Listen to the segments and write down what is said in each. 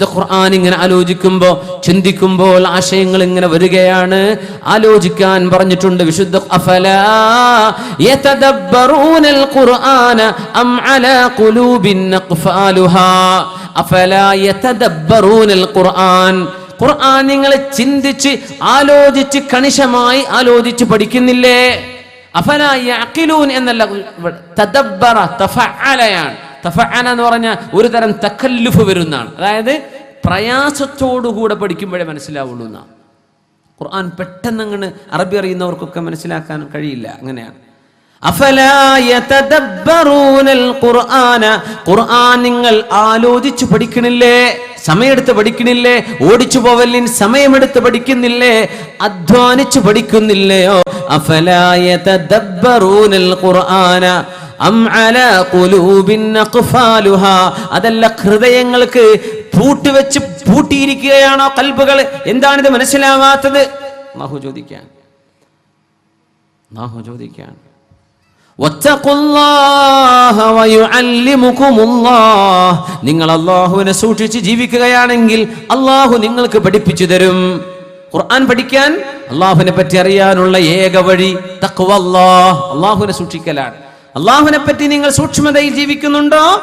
വിശുദ്ധ ഖുർആൻ ഇങ്ങനെ ആലോചിക്കുമ്പോൾ ചിന്തിക്കുമ്പോൾ ആശയങ്ങൾ ഇങ്ങനെ വരികയാണ്. ആലോചിക്കാൻ പറഞ്ഞിട്ടുണ്ട് വിശുദ്ധ ഖുർആൻ. ഖുർആൻ നിങ്ങൾ ചിന്തിച്ച് ആലോചിച്ച് കണിശമായി ആലോചിച്ച് പഠിക്കുന്നില്ലേ? അഫല എന്നല്ല തദബ്ബറ തഫഅലയാണ്. തഫഅല എന്ന് പറഞ്ഞാൽ ഒരു തരം തക്കല്ലുഫ് വരുന്നതാണ്. അതായത് പ്രയാസത്തോടുകൂടെ പഠിക്കുമ്പോഴേ മനസ്സിലാവുള്ളൂ എന്നാണ് ഖുർആൻ പെട്ടെന്ന് അങ്ങനെ അറബി അറിയുന്നവർക്കൊക്കെ മനസ്സിലാക്കാൻ കഴിയില്ല അങ്ങനെയാണ്. ഖുർആൻ നിങ്ങൾ ആലോചിച്ചു പഠിക്കണില്ലേ സമയമെടുത്ത് പഠിക്കണില്ലേ ഓടിച്ചു പോവലിൻ സമയമെടുത്ത് പഠിക്കുന്നില്ലേ അധ്വാനിച്ചു പഠിക്കുന്നില്ലയോ? അഫലായ ഖുർആന അതല്ല ഹൃദയങ്ങൾക്ക് പൂട്ടിവെച്ച് പൂട്ടിയിരിക്കുകയാണോ കൽബുകൾ? എന്താണിത് മനസ്സിലാവാത്തത്? നാഹു ചോദിക്കാൻ. നാഹു ചോദിക്കാൻ. നിങ്ങൾ അള്ളാഹുവിനെ സൂക്ഷിച്ച് ജീവിക്കുകയാണെങ്കിൽ അള്ളാഹു നിങ്ങൾക്ക് പഠിപ്പിച്ചു തരും. ഖുർആൻ പഠിക്കാൻ അള്ളാഹുവിനെ പറ്റി അറിയാനുള്ള ഏക വഴി തഖ്വല്ലാഹ്. അള്ളാഹുവിനെ സൂക്ഷിക്കലാണ്. അള്ളാഹുവിനെ പറ്റി നിങ്ങൾ സൂക്ഷ്മതയിൽ ജീവിക്കുന്നുണ്ടോ.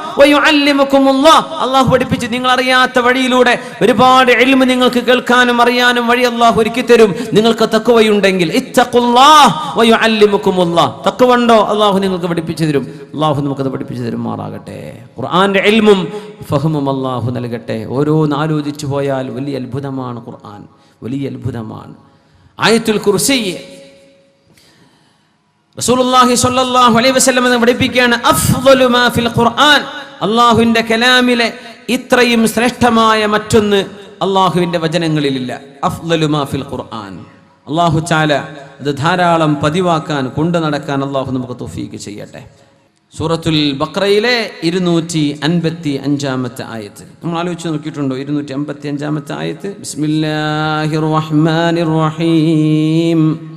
അള്ളാഹു പഠിപ്പിച്ച് നിങ്ങൾ അറിയാത്ത വഴിയിലൂടെ ഒരുപാട് എൽമ നിങ്ങൾക്ക് കേൾക്കാനും അറിയാനും വഴി അള്ളാഹു ഒരുക്കി തരും. നിങ്ങൾക്ക് തക്കുവയുണ്ടെങ്കിൽ. തക്കുവണ്ടോ അള്ളാഹു നിങ്ങൾക്ക് പഠിപ്പിച്ചു തരും. അള്ളാഹു നമുക്കത് പഠിപ്പിച്ചു തരുമാറാകട്ടെ ഖുർആന്റെ എൽമും ഫഹമും അള്ളാഹു നൽകട്ടെ. ഓരോന്ന് ആലോചിച്ചു പോയാൽ വലിയ അത്ഭുതമാണ് ഖുർആൻ. വലിയ അത്ഭുതമാണ്. ആയത്തുൽ കുർസി റസൂലുള്ളാഹി സ്വല്ലല്ലാഹു അലൈഹി വസല്ലം എന്ന് പഠിപ്പിക്കുകയാണ് അഫ്ളു മാ ഫിൽ ഖുർആൻ. അള്ളാഹുവിന്റെ കലാമിലെ ഇത്രയും ശ്രേഷ്ഠമായ മറ്റൊന്ന് അള്ളാഹുവിന്റെ വചനങ്ങളിലില്ല. അഫ്ളു മാ ഫിൽ ഖുർആൻ. അള്ളാഹു ചാല അത് ധാരാളം പതിവാക്കാൻ കൊണ്ടു നടക്കാൻ അള്ളാഹു നമുക്ക് തോഫീക്ക് ചെയ്യട്ടെ. സൂറത്തുൽ ബക്രയിലെ ഇരുന്നൂറ്റി അൻപത്തി അഞ്ചാമത്തെ ആയത്ത്. നമ്മൾ ആലോചിച്ച് നോക്കിയിട്ടുണ്ടോ? ഇരുന്നൂറ്റി അമ്പത്തി അഞ്ചാമത്തെ ആയത്ത് ബിസ്മില്ലാഹിർ റഹ്മാനിർ റഹീം.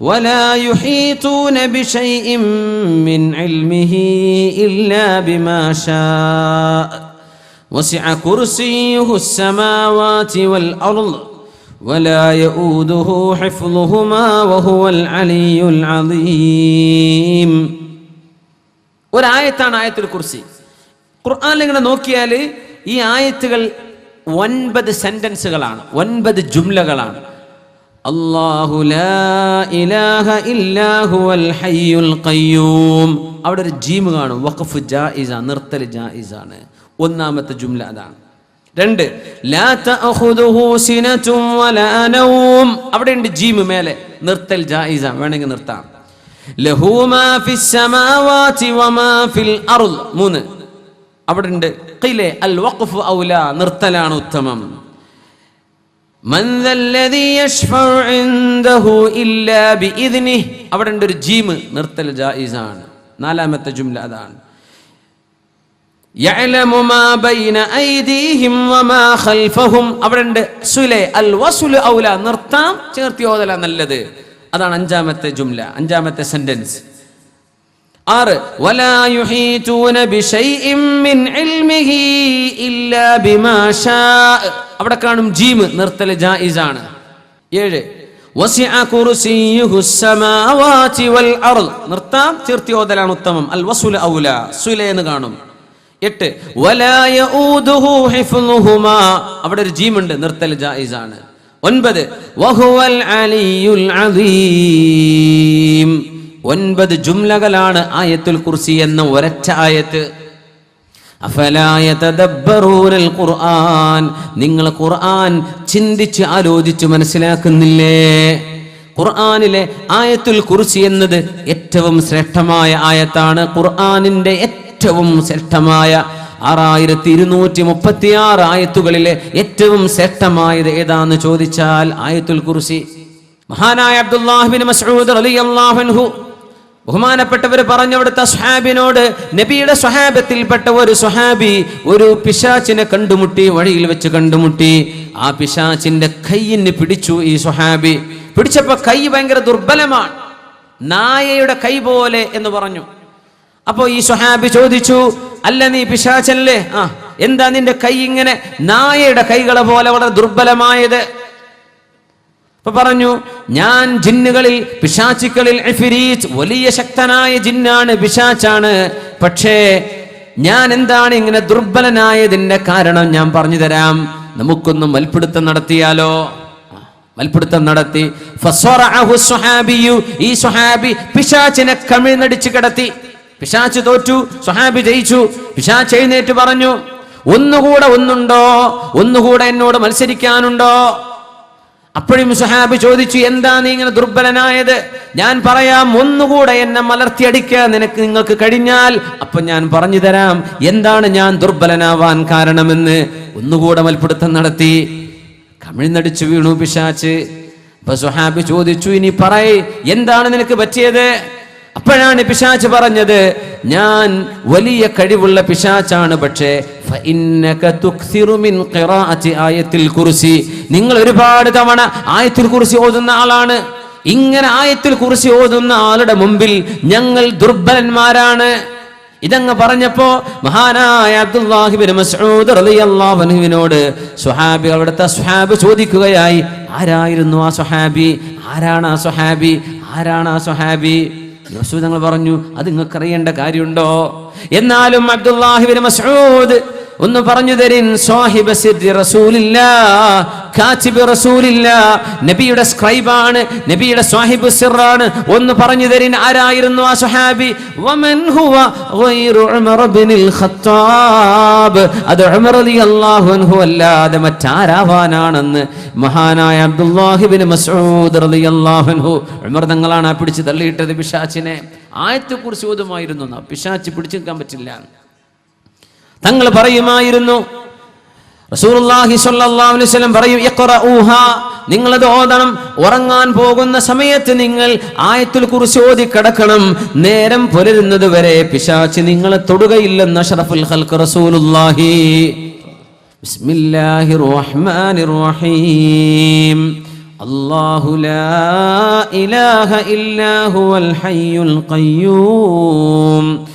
ولا يحيطون بشيء من علمه إلا بما شاء وسع كرسيه السماوات والأرض ولا يؤوده حفظهما وهو العلي العظيم ഒരായത്താണ് ആയത്തുൽ കുർസി ഖുർആനിൽ ഇങ്ങനെ നോക്കിയാൽ ഈ ആയത്തുകൾ ഒൻപത് സെന്റൻസുകളാണ് ഒൻപത് ജുംലകളാണ് ലാ ഇലാഹ ഇല്ലാഹു അൽ ഹയ്യുൽ ഖയ്യൂം. അവിടെ ഒരു ജീം കാണും. വഖഫ് ജായിസ നിർത്തൽ ജായിസാണ്. ഒന്നാമത്തെ ജുംല അതാണ്. രണ്ട് ലാ തഅഖുദുഹു സിനതും വലാ നൗം. അവിടെ ഉണ്ട് ജീം മേലെ. നിർത്തൽ ജായിസ വേണമെങ്കിൽ നിർത്താം. ലഹു മാ ഫിസ് സമാവാതി വമാ ഫിൽ അർദ്. മൂന്ന് അവിടെ ഉണ്ട് ഖിലെ അൽ വഖഫ് ഔലാ നിർത്തലാണ് ഉത്തമം. അവിടെ ഉണ്ട് ഒരു ജീം നിർത്തൽ ജായിസാണ്. നാലാമത്തെ ജുംല അതാണ്. അവിടെ ഉണ്ട് സുലെ അൽ വസുലു ഔല നിർത്താം ചേർത്തി ഓതല അതാണ് അഞ്ചാമത്തെ ജുംല അഞ്ചാമത്തെ സെന്റൻസ് ആറ് അവിടെ കാണും ജീമ് നിർത്തൽ ജായിസാണ്. ഏഴ് നിർത്താം ചേർത്തിയോതലാണ് ഉത്തമം. അൽ വസുല ഔല സുല എന്ന് കാണും. എട്ട് അവിടെ ഒരു ജീമുണ്ട് നിർത്തൽ ജായിസാണ്. ഒൻപത് വഹുവൽ അലിയുൽ അലീം ഒൻപത് ജുംലകളാണ് ആയത്തുൽ കുർസി എന്ന ഒരറ്റ ആയത്ത്. ഖുർആൻ. നിങ്ങൾ ഖുർആൻ ചിന്തിച്ച് ആലോചിച്ച് മനസ്സിലാക്കുന്നില്ലേ? ഖുർആാനിലെ ആയത്തുൽ കുർസി എന്നത് ഏറ്റവും ശ്രേഷ്ഠമായ ആയത്താണ്. ഖുർആാനിന്റെ ഏറ്റവും ശ്രേഷ്ഠമായ ആറായിരത്തി ഇരുന്നൂറ്റി മുപ്പത്തി ആറ് ആയത്തുകളിലെ ഏറ്റവും ശ്രേഷ്ഠമായത് ഏതാന്ന് ചോദിച്ചാൽ ആയത്തുൽ കുർസി. മഹാനായ അബ്ദുല്ലാഹിബിൻ മസ്ഊദ് റളിയല്ലാഹു അൻഹു ബഹുമാനപ്പെട്ടവർ പറഞ്ഞു പറഞ്ഞവിടുത്തെ സ്വഹാബിനോട് നബിയുടെ സ്വഹാബത്തിൽപ്പെട്ട ഒരു സ്വഹാബി ഒരു പിശാച്ചിനെ കണ്ടുമുട്ടി വഴിയിൽ വെച്ച് കണ്ടുമുട്ടി. ആ പിശാച്ചിന്റെ കയ്യിന് പിടിച്ചു ഈ സ്വഹാബി. പിടിച്ചപ്പോ കൈ ഭയങ്കര ദുർബലമാണ്. നായയുടെ കൈ പോലെ എന്ന് പറഞ്ഞു. അപ്പോ ഈ സ്വഹാബി ചോദിച്ചു അല്ല നീ പിശാച്ചല്ലേ ആ എന്താ നിന്റെ കൈ ഇങ്ങനെ? നായയുടെ കൈകളെ പോലെ വളരെ ദുർബലമായത്. അപ്പൊ പറഞ്ഞു ഞാൻ ജിന്നുകളിൽ പിശാച്ചുക്കളിൽ വലിയ ശക്തനായ ജിന്നാണ് പിശാച്ചാണ് പക്ഷേ ഞാൻ എന്താണ് ഇങ്ങനെ ദുർബലനായതിന്റെ കാരണം ഞാൻ പറഞ്ഞു തരാം. നമുക്കൊന്നും മൽപ്പിടുത്തം നടത്തിയാലോ? മൽപ്പിടുത്തം നടത്തി. ഈ സ്വഹാബി പിശാച്ചിനെ കമിഴ്ന്നടിച്ച് കിടത്തി. പിശാച്ച് തോറ്റു സുഹാബി ജയിച്ചു. പിശാച്ച് എഴുന്നേറ്റ് പറഞ്ഞു ഒന്നുകൂടെ ഒന്നുണ്ടോ? ഒന്നുകൂടെ എന്നോട് മത്സരിക്കാനുണ്ടോ? അപ്പോഴും സുഹാബി ചോദിച്ചു എന്താ നീ ഇങ്ങനെ ദുർബലനായത്? ഞാൻ പറയാം ഒന്നുകൂടെ എന്നെ മലർത്തിയടിക്കാൻ നിനക്ക് നിങ്ങൾക്ക് കഴിഞ്ഞാൽ. അപ്പൊ ഞാൻ പറഞ്ഞു തരാം എന്താണ് ഞാൻ ദുർബലനാവാൻ കാരണമെന്ന്? ഒന്നുകൂടെ മൽപ്പിടുത്തം നടത്തി. കമിഴ്ന്നടിച്ചു വീണു പിശാച്ച്. അപ്പൊ സുഹാബ് ചോദിച്ചു ഇനി പറയ് എന്താണ് നിനക്ക് പറ്റിയത്? അപ്പോഴാണ് പിശാച്ച് പറഞ്ഞത് ഞാൻ വലിയ കഴിവുള്ള പിശാച്ചാണ് പക്ഷേ ആയത്തിൽ കുറിച്ച് നിങ്ങൾ ഒരുപാട് തവണ ആയത്തിൽ കുറിച്ച് ഓതുന്ന ആളാണ്. ഇങ്ങനെ ആയത്തിൽ കുറിച്ച് ഓതുന്ന ആളുടെ മുമ്പിൽ ഞങ്ങൾ ദുർബലന്മാരാണ്. ഇതങ്ങ് പറഞ്ഞപ്പോ മഹാനായ അബ്ദുല്ലാഹിബിൻ മസ്ഊദ് റളിയല്ലാഹു അൻഹുവിനോട് സ്വഹാബി അവിടുത്തെ സുഹാബ് ചോദിക്കുകയായി ആരായിരുന്നു ആ സുഹാബി ആരാണ് ആ സുഹാബി ആരാണ് ആ സ്വഹാബി? യോസു തങ്ങൾ പറഞ്ഞു അത് നിങ്ങൾക്ക് അറിയേണ്ട കാര്യമുണ്ടോ? എന്നാലും അബ്ദുല്ലാഹിബിൻ മസ്ഊദ് ഒന്ന് പറഞ്ഞു തരിൻ സാഹിബ സിദ്ദി റസൂലില്ല കാച്ചിബ് റസൂലില്ല നബിയുടെ സ്ക്രൈബാണ് നബിയുടെ സാഹിബ് സിറാണ്. ഒന്ന് പറഞ്ഞു തരിൻ ആരായിരുന്നു ആ സുഹാബി വമൻ ഹുവ ഗൈറു ഉമർ ബിനിൽ ഖത്താബ്. അത് ഉമർ റളിയല്ലാഹു അൻഹു അല്ലാതെ മറ്റാരാവാനാണെന്ന് മഹാനായ അബ്ദുല്ലാഹിബിൻ മസ്ഊദ് റളിയല്ലാഹു അൻഹു ഉമർ തങ്ങളാണ് പിടിച്ച് തള്ളിയിട്ടത് പിശാച്ചിനെ. ആയത്തെ കുറിച്ച് ഓതുമായിരുന്നു പിശാച്ച് പിടിച്ചു നിൽക്കാൻ പറ്റില്ല. തങ്ങൾ പറയുമായിരുന്നു. അലൈഹി വസല്ലം പറയും അത് ഓതണം. ഉറങ്ങാൻ പോകുന്ന സമയത്ത് നിങ്ങൾ ആയത്തുൽ കുറിച്ച് ഓതി കിടക്കണം നേരം പുലരുന്നത് വരെ പിശാച്ച് നിങ്ങളെ തൊടുകയില്ലെന്ന് അഷ്റഫുൽ ഹൽക്ക് റസൂലുള്ളാഹി. ബിസ്മില്ലാഹിർ റഹ്മാനിർ റഹീം. അല്ലാഹു ലാ ഇലാഹ ഇല്ലാഹുവൽ ഹയ്യുൽ ഖയ്യൂം.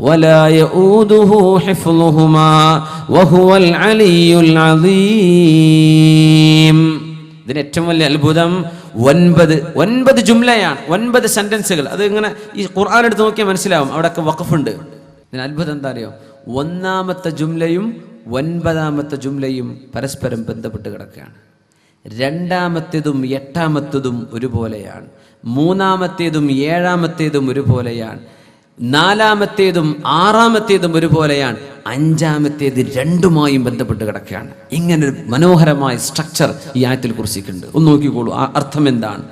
ولا يؤوده حفظهما وهو العلي العظيم ഇതിന് ഏറ്റവും വലിയ അത്ഭുതം ഒൻപത് ഒൻപത് ജുംലയാണ് ഒൻപത് സെന്റൻസുകൾ അത് ഇങ്ങനെ ഈ ഖുർആൻ എടുത്ത് നോക്കിയാൽ മനസ്സിലാവും അവിടെയൊക്കെ വഖഫുണ്ട് ഇതിന് അത്ഭുതം എന്താ അറിയോ ഒന്നാമത്തെ ജുംലയും ഒൻപതാമത്തെ ജുംലയും പരസ്പരം ബന്ധപ്പെട്ട് കിടക്കുകയാണ് രണ്ടാമത്തേതും എട്ടാമത്തേതും ഒരുപോലെയാണ് മൂന്നാമത്തേതും ഏഴാമത്തേതും ഒരുപോലെയാണ് നാലാമത്തേതും ആറാമത്തേതും ഒരുപോലെയാണ്. അഞ്ചാമത്തേത് രണ്ടുമായും ബന്ധപ്പെട്ട് കിടക്കുകയാണ്. ഇങ്ങനെ മനോഹരമായ സ്ട്രക്ചർ ഈ ആയത്തിൽ കുറിച്ചിട്ടുണ്ട്. ഒന്ന് നോക്കിക്കോളൂ. ആ അർത്ഥം എന്താണ്?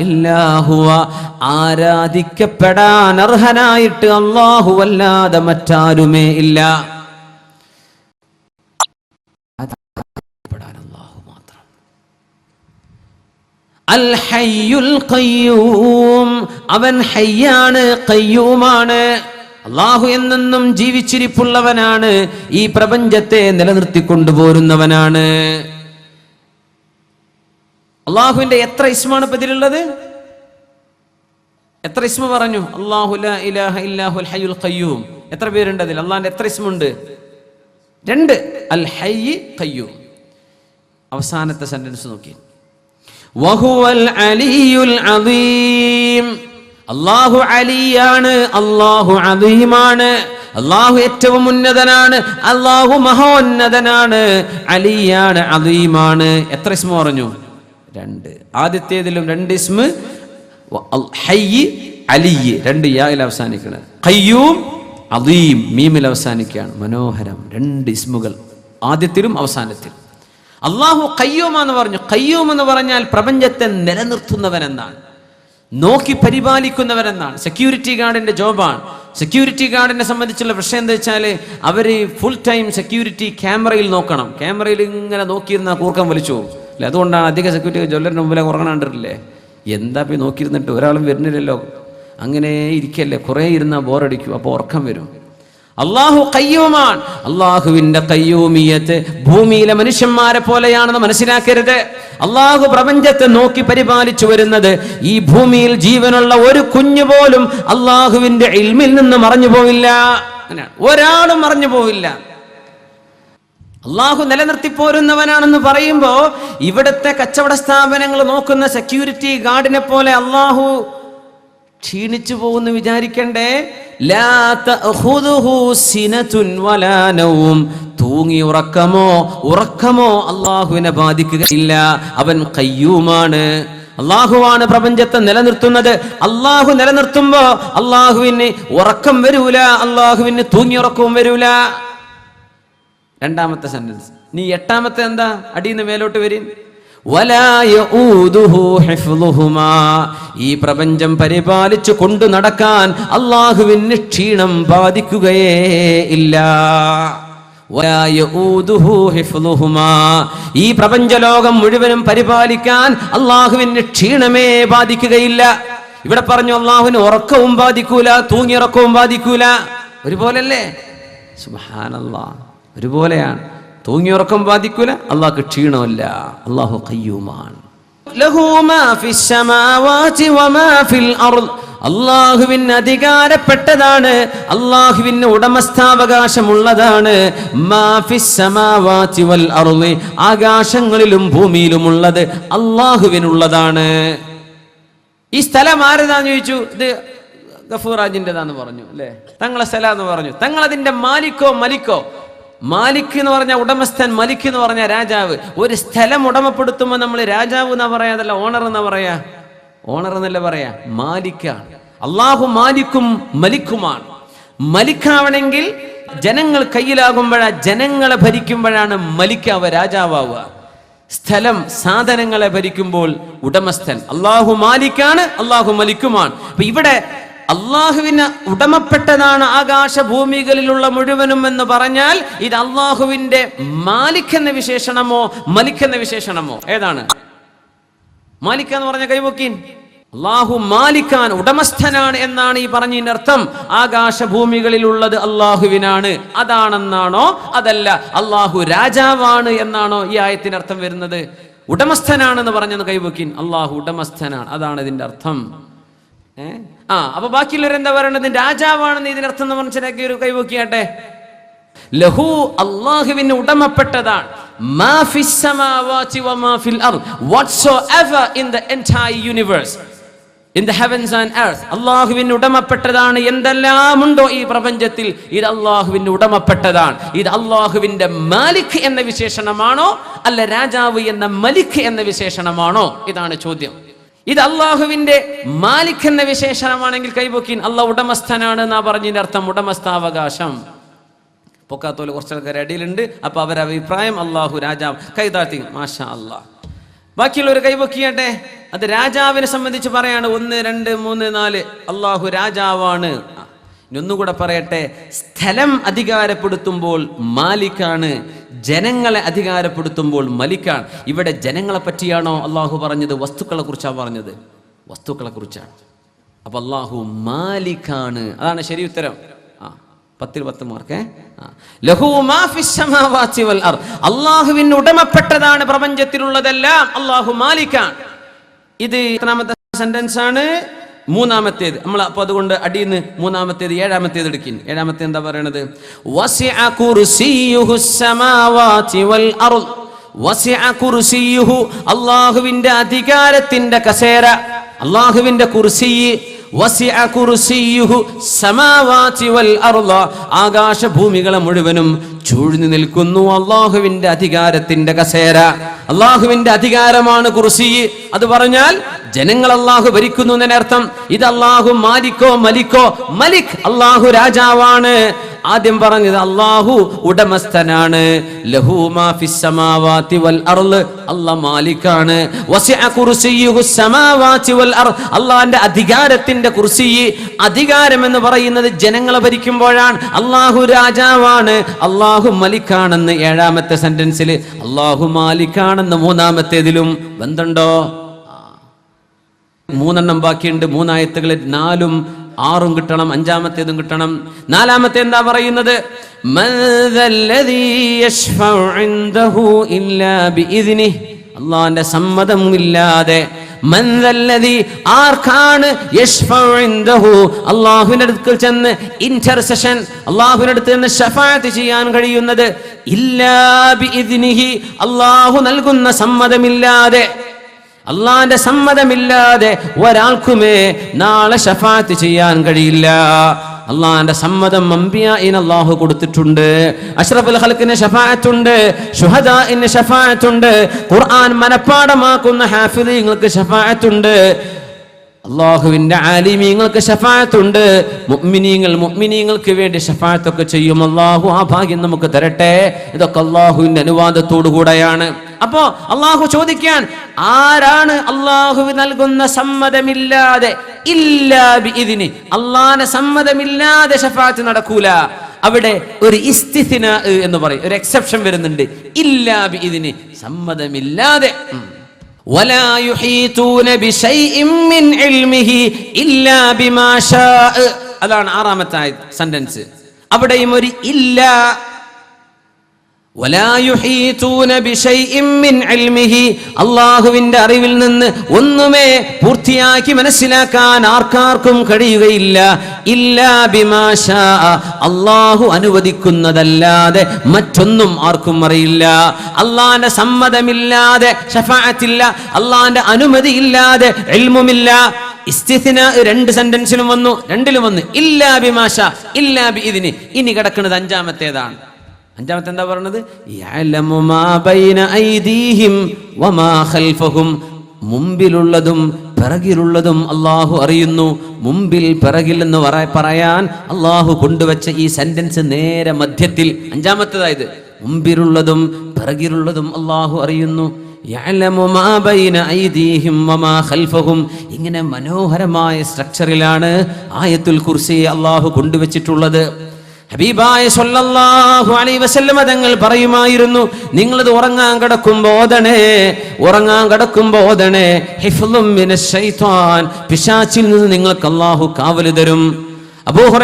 ഇല്ലാ ആരാധിക്കപ്പെടാൻ അർഹനായിട്ട് അള്ളാഹു അല്ലാതെ മറ്റാരുമേ ഇല്ല. അവൻ ഹയ്യാണ് ഖയ്യൂമാണ്. അള്ളാഹു എന്നെന്നും ജീവിച്ചിരിപ്പുള്ളവനാണ്. ഈ പ്രപഞ്ചത്തെ നിലനിർത്തിക്കൊണ്ടുപോരുന്നവനാണ്. അള്ളാഹുവിന്റെ എത്ര ഇസ്മാണ് ഇപ്പൊ ഇതിലുള്ളത് എത്ര ഇസ്മ പറഞ്ഞു? അള്ളാഹു ഇലാഹ ഹയ്യുൽ എത്ര പേരുണ്ട് അതിൽ? അള്ളാഹിന്റെ എത്ര ഇസ്മുണ്ട്? രണ്ട്. അൽ ഹയ്യ് അവസാനത്തെ സെന്റൻസ് നോക്കി വഹുവൽ അലിയുൽ അദീം. അല്ലാഹു അലിയാണ് അല്ലാഹു അദീമാണ്. അല്ലാഹു ഏറ്റവും ഉന്നതനാണ് അല്ലാഹു മഹോന്നതനാണ് അലിയാണ് അദീമാണ്. എത്ര ഇസ്മ പറഞ്ഞു? രണ്ട്. ആദ്യത്തേതിലും രണ്ട് ഇസ്മ ഹയ്യ് അലിയ്. രണ്ട് യായിൽ അവസാനിക്കുന്നത് ഖയ്യൂം അദീം. മീമിൽ അവസാനിക്കുകയാണ്. മനോഹരം. രണ്ട് ഇസ്മുകൾ. ആദ്യത്തിലും അവസാനത്തിലും അള്ളാഹു കയ്യൂം എന്ന് പറഞ്ഞു. കയ്യൂം എന്ന് പറഞ്ഞാൽ പ്രപഞ്ചത്തെ നിലനിർത്തുന്നവൻ എന്നാണ് നോക്കി പരിപാലിക്കുന്നവരെന്നാണ്. സെക്യൂരിറ്റി ഗാർഡിന്റെ ജോബാണ്. സെക്യൂരിറ്റി ഗാർഡിനെ സംബന്ധിച്ചുള്ള പ്രശ്നം എന്താ വെച്ചാൽ അവർ ഫുൾ ടൈം സെക്യൂരിറ്റി ക്യാമറയിൽ നോക്കണം. ക്യാമറയിൽ ഇങ്ങനെ നോക്കിയിരുന്ന കൂർക്കം വലിച്ചു അല്ലെ? അതുകൊണ്ടാണ് അധികം സെക്യൂരിറ്റി ജ്വല്ലറിന് മുമ്പിലെ ഉറങ്ങണ കണ്ടിട്ടില്ലേ? എന്താ പോയി നോക്കിയിരുന്നിട്ട് ഒരാളും വരുന്നില്ലല്ലോ. അങ്ങനെ ഇരിക്കല്ലേ? കുറേ ഇരുന്നാൽ ബോറടിക്കും അപ്പോൾ ഉറക്കം വരും. അള്ളാഹു കയ്യൂമാണ്. അള്ളാഹുവിന്റെ കയ്യൂമിയത്ത് ഭൂമിയിലെ മനുഷ്യന്മാരെ പോലെയാണെന്ന് മനസ്സിലാക്കരുത്. അള്ളാഹു പ്രപഞ്ചത്തെ നോക്കി പരിപാലിച്ചു വരുന്നത് ഈ ഭൂമിയിൽ ജീവനുള്ള ഒരു കുഞ്ഞു പോലും അള്ളാഹുവിന്റെ ഇൽമിൽ നിന്ന് മറഞ്ഞു പോവില്ല. ഒരാളും മറഞ്ഞു പോവില്ല. അള്ളാഹു നിലനിർത്തി പോരുന്നവനാണെന്ന് പറയുമ്പോൾ ഇവിടുത്തെ കച്ചവട സ്ഥാപനങ്ങൾ നോക്കുന്ന സെക്യൂരിറ്റി ഗാർഡിനെ പോലെ അള്ളാഹു ക്ഷീണിച്ചു പോകുന്നു വിചാരിക്കണ്ടേ? തൂങ്ങി ഉറക്കമോ? ഉറക്കമോ അള്ളാഹുവിനെ ബാധിക്കുകയില്ല. അവൻ കയ്യൂമാണ് അള്ളാഹുവാണ് പ്രപഞ്ചത്തെ നിലനിർത്തുന്നത്. അള്ളാഹു നിലനിർത്തുമ്പോ അള്ളാഹുവിന് ഉറക്കം വരൂല. അള്ളാഹുവിന് തൂങ്ങി ഉറക്കവും വരൂല. രണ്ടാമത്തെ സെന്റൻസ് നീ എട്ടാമത്തെ എന്താ? അടിയിൽ നിന്ന് മേലോട്ട് വരും ഈ പ്രപഞ്ചം പരിപാലിച്ചു കൊണ്ടു നടക്കാൻ അള്ളാഹുവിന് ക്ഷീണം ബാധിക്കുകയേ ഇല്ല. ഈ പ്രപഞ്ചലോകം മുഴുവനും പരിപാലിക്കാൻ അള്ളാഹുവിന് ക്ഷീണമേ ബാധിക്കുകയില്ല. ഇവിടെ പറഞ്ഞു അള്ളാഹുവിന് ഉറക്കവും ബാധിക്കൂല തൂങ്ങിയുറക്കവും ബാധിക്കൂല. ഒരുപോലല്ലേ? സുബാനല്ലാ ഒരുപോലെയാണ്. തൂങ്ങിയുറക്കം ബാധിക്കൂല. അള്ളാഹ്ക്ക് ക്ഷീണമല്ല. അള്ളാഹു കയ്യൂമാണ് അള്ളാഹുവിന് അധികാരപ്പെട്ടതാണ്. അള്ളാഹുവിന് ഉടമസ്ഥാവകാശമുള്ളതാണ്. ആകാശങ്ങളിലും ഭൂമിയിലും ഉള്ളത് അള്ളാഹുവിനുള്ളതാണ്. ഈ സ്ഥലം ആരതാന്ന് ചോദിച്ചു? ഇത് ഗഫൂറാജിന്റെതാന്ന് പറഞ്ഞു അല്ലേ? തങ്ങളെ സ്ഥലം എന്ന് പറഞ്ഞു. തങ്ങളതിന്റെ മാലിക്കോ മലിക്കോ മാലിക് എന്ന് പറഞ്ഞ ഉടമസ്ഥൻ മലിക് എന്ന് പറഞ്ഞ രാജാവ് ഒരു സ്ഥലം ഉടമപ്പെടുത്തുമ്പോൾ നമ്മൾ രാജാവ് എന്നാ പറയാതല്ല ഓണർ എന്നാ പറയാ? ഓണർ എന്നല്ല പറയാ? മാലിക്കാണ്. അള്ളാഹു മാലിക്കും മലിക്കുമാണ്. മലിക്കാവണമെങ്കിൽ ജനങ്ങൾ കയ്യിലാകുമ്പോഴാ ജനങ്ങളെ ഭരിക്കുമ്പോഴാണ് മലിക്കാവുക രാജാവാവുക. സ്ഥലം സാധനങ്ങളെ ഭരിക്കുമ്പോൾ ഉടമസ്ഥൻ അള്ളാഹു മാലിക്കാണ് അള്ളാഹു മലിക്കുമാണ്. അപ്പൊ ഇവിടെ അള്ളാഹുവിന് ഉടമപ്പെട്ടതാണ് ആകാശഭൂമികളിലുള്ള മുഴുവനും എന്ന് പറഞ്ഞാൽ ഇത് അള്ളാഹുവിന്റെ മാലിക് എന്ന വിശേഷണമോ മലിക് എന്ന വിശേഷണമോ? ഏതാണ്? മാലിക് എന്ന് പറഞ്ഞ കൈവക്കീൻ അള്ളാഹു മാലിക്കാൻ ഉടമസ്ഥനാണ് എന്നാണ് ഈ പറഞ്ഞതിന്റെ അർത്ഥം. ആകാശഭൂമികളിലുള്ളത് അള്ളാഹുവിനാണ്. അതാണെന്നാണോ? അതല്ല. അള്ളാഹു രാജാവാണ് എന്നാണോ ഈ ആയത്തിന്റെ അർത്ഥം വരുന്നത്? ഉടമസ്ഥനാണെന്ന് പറഞ്ഞത് കൈവക്കീൻ അള്ളാഹു ഉടമസ്ഥനാണ്. അതാണ് ഇതിന്റെ അർത്ഥം. ഏ? ആ അപ്പൊ ബാക്കിയുള്ളവർ എന്താ പറയണത്? രാജാവാണെന്ന് ഇതിനർത്ഥം എന്ന് മനസ്സിലാക്കി ഒരു കൈവോക്കിയാട്ടെ? ലഹു അള്ളാഹുവിന് ഉടമപ്പെട്ടതാണ്. ഉടമപ്പെട്ടതാണ് എന്തെല്ലാം ഉണ്ടോ ഈ പ്രപഞ്ചത്തിൽ? ഇത് അള്ളാഹുവിന് ഉടമപ്പെട്ടതാണ്. ഇത് അള്ളാഹുവിന്റെ മാലിക് എന്ന വിശേഷണമാണോ? അല്ല രാജാവ് എന്ന മലിക് എന്ന വിശേഷണമാണോ? ഇതാണ് ചോദ്യം. ഇത് അള്ളാഹുവിന്റെ മാലിക് എന്ന വിശേഷണമാണെങ്കിൽ കൈപൊക്കിൻ. അള്ളാഹ് ഉടമസ്ഥനാണ് എന്നാ പറഞ്ഞതിന്റെ അർത്ഥം ഉടമസ്ഥാവകാശം. പൊക്കാത്തോൽ കുറച്ച് ആൾക്കാർ അടിയിലുണ്ട് അപ്പൊ അവരെ അഭിപ്രായം അള്ളാഹു രാജാവ് കൈതാത്തി മാഷാ അള്ളാഹ് ബാക്കിയുള്ളവർ കൈപൊക്കിയട്ടെ? അത് രാജാവിനെ സംബന്ധിച്ച് പറയാണ്. ഒന്ന് രണ്ട് മൂന്ന് നാല്. അള്ളാഹു രാജാവാണ്. ഇനി ഒന്നുകൂടെ പറയട്ടെ. സ്ഥലം അധികാരപ്പെടുത്തുമ്പോൾ മാലിക്കാണ്. ജനങ്ങളെ അധികാരപ്പെടുത്തുമ്പോൾ മലിക്കാണ്. ഇവിടെ ജനങ്ങളെ പറ്റിയാണോ അള്ളാഹു പറഞ്ഞത്? വസ്തുക്കളെ കുറിച്ചാണ് പറഞ്ഞത്? വസ്തുക്കളെ കുറിച്ചാണ്. അപ്പൊ അള്ളാഹു മാലിക്കാണ്. അതാണ് ശരി ഉത്തരം. ആ പത്തിൽ പത്ത് മാർക്ക് അള്ളാഹുവിന് ഉടമപ്പെട്ടതാണ് പ്രപഞ്ചത്തിലുള്ളതെല്ലാം. അള്ളാഹു മാലിക്കാണ്. ഇത് സെന്റൻസ് ആണ്? മൂന്നാമത്തേത് നമ്മൾ അപ്പോൾ അതുകൊണ്ട് അടിയിന്ന് മൂന്നാമത്തേത് ഏഴാമത്തേത് എടുക്കിൻ. ഏഴാമത്തെ എന്താ പറയണത്? അള്ളാഹുവിന്റെ അധികാരത്തിന്റെ കസേര. അള്ളാഹുവിന്റെ കുർസി ആകാശഭൂമികളെ മുഴുവനും ചൂഴ്ന്നു നിൽക്കുന്നു അള്ളാഹുവിന്റെ അധികാരത്തിന്റെ കസേര. അള്ളാഹുവിന്റെ അധികാരമാണ് കുർസി. അത് പറഞ്ഞാൽ ജനങ്ങൾ അള്ളാഹു ഭരിക്കുന്നു എന്നതിനർത്ഥം ഇത് അള്ളാഹു മാലിക്കോ മലിക്കോ? മലിക് അള്ളാഹു രാജാവാണ്. ആദ്യം പറഞ്ഞത് അള്ളാഹു ഉടമസ്ഥനാണ്. മാലിക്കാണ്. അള്ളാന്റെ അധികാരത്തിന്റെ കുർസി. അധികാരം എന്ന് പറയുന്നത് ജനങ്ങളെ ഭരിക്കുമ്പോഴാണ്. അള്ളാഹു രാജാവാണ്. അള്ളാഹു മലിക്കാണെന്ന് ഏഴാമത്തെ സെന്റൻസിൽ അള്ളാഹു മാലിക്കാണെന്ന് മൂന്നാമത്തേതിലും ബന്ധമുണ്ടോ മൂന്നെണ്ണം ബാക്കിയുണ്ട് മൂന്നായത്തുകളിൽ നാലും ആറും കിട്ടണം അഞ്ചാമത്തേതും കിട്ടണം. നാലാമത്തെ എന്താ പറയുന്നത്? മൻ യശ്ഫഉ ഇൻദഹു ഇല്ലാ ബിഇദ്നിഹി. അള്ളാന്റെ സമ്മതം ഇല്ലാതെ മൻ ദല്ലദീ ആർക്കാണ് അള്ളാഹുവിന്റെ അടുക്കൽ ചെന്ന് ഇന്റർസെഷൻ അള്ളാഹുവിന്റെ അടുത്ത് നിന്ന് ഷഫാഅത്ത് ചെയ്യാൻ കഴിയുന്നത് ഇല്ലാ ബിഇദ്നിഹി. അള്ളാഹു നൽകുന്ന സമ്മതമില്ലാതെ അള്ളാന്റെ സമ്മതമില്ലാതെ ഒരാൾക്കുമേ നാളെ ഷഫാത്ത് ചെയ്യാൻ കഴിയില്ല അള്ളാന്റെ സമ്മതം അമ്പിയായിന് അള്ളാഹു കൊടുത്തിട്ടുണ്ട്. അഷ്റഫുൽ ഹൽക്കിന് ഷഫായത്തുണ്ട് ഷുഹദാഇന് ഷഫായത്തുണ്ട് ഖുർആൻ മനഃപ്പാടമാക്കുന്ന ഹാഫിദീങ്ങൾക്ക് ഷഫായത്തുണ്ട് അള്ളാഹുവിന്റെ ആലിമീങ്ങൾക്ക് ഷഫായത്തുണ്ട് മുഅ്മിനീങ്ങൾ മുഅ്മിനീങ്ങൾക്ക് വേണ്ടി ഷഫായത്തൊക്കെ ചെയ്യും. അള്ളാഹു ആ ഭാഗ്യം നമുക്ക് തരട്ടെ. ഇതൊക്കെ അള്ളാഹുവിന്റെ അനുവാദത്തോടു കൂടെയാണ് അപ്പോ അള്ളാഹു ചോദിക്കാൻ ആരാണ് അള്ളാഹു നൽകുന്ന സമ്മതമില്ലാതെ ഇല്ലാ ഇതിന് അള്ളാഹനെ സമ്മതമില്ലാതെ ഷഫാത്ത് നടക്കൂല അവിടെ ഒരു ഇസ്തിന എന്ന് പറയും ഒരു എക്സെപ്ഷൻ വരുന്നുണ്ട് ഇല്ലാ ഇതിന് സമ്മതമില്ലാതെ ഉം. ولا يحيطون بشيء من علمه إلا بما شاء അതാണ് ആറാമത്തെ സെന്റൻസ് അവിടെയും ഒരു ഇല്ല അള്ളാഹുവിന്റെ അറിവിൽ നിന്ന് ഒന്നുമേ പൂർത്തിയാക്കി മനസ്സിലാക്കാൻ ആർക്കാർക്കും കഴിയുകയില്ല. ഇല്ലാ ബിമാ ശാ അള്ളാഹു അനുവദിക്കുന്നതല്ലാതെ മറ്റൊന്നും ആർക്കും അറിയില്ല. അള്ളാന്റെ സമ്മതമില്ലാതെ ഷഫാത്തില്ല അള്ളാന്റെ അനുമതി ഇല്ലാതെ എൽമുമില്ല രണ്ട് സെന്റൻസിലും വന്നു രണ്ടിലും വന്നു. ഇല്ലാ ബിമാഷ ഇല്ലാ ബി ഇതിന് ഇനി കിടക്കുന്നത് അഞ്ചാമത്തേതാണ്. അഞ്ചാമത്തെ എന്താ പറയണത് മുമ്പിലുള്ളതും പിറകിലുള്ളതും അള്ളാഹു അറിയുന്നു. മുമ്പിൽ പിറകിൽ എന്ന് പറ- പറയാൻ അള്ളാഹു കൊണ്ടുവച്ച ഈ സെന്റൻസ് നേരെ മധ്യത്തിൽ. അഞ്ചാമത്തേതായത് മുമ്പിലുള്ളതും പിറകിലുള്ളതും അള്ളാഹു അറിയുന്നു. ഇങ്ങനെ മനോഹരമായ സ്ട്രക്ചറിലാണ് ആയത്തുൽ കുർസി അള്ളാഹു കൊണ്ടുവച്ചിട്ടുള്ളത്. ഹബീബായ സൊല്ലാഹു അലൈ വസല്ലമ തങ്ങൾ പറയുമായിരുന്നു നിങ്ങളിത് ഉറങ്ങാൻ കിടക്കുമ്പോ ഓതണേ ഉറങ്ങാൻ കിടക്കുമ്പോൾ ഓതണേ ഹിഫ്ളും പിശാച്ചിൽ നിന്ന് നിങ്ങൾക്ക് അള്ളാഹു കാവൽ തരും. അബൂഹുറ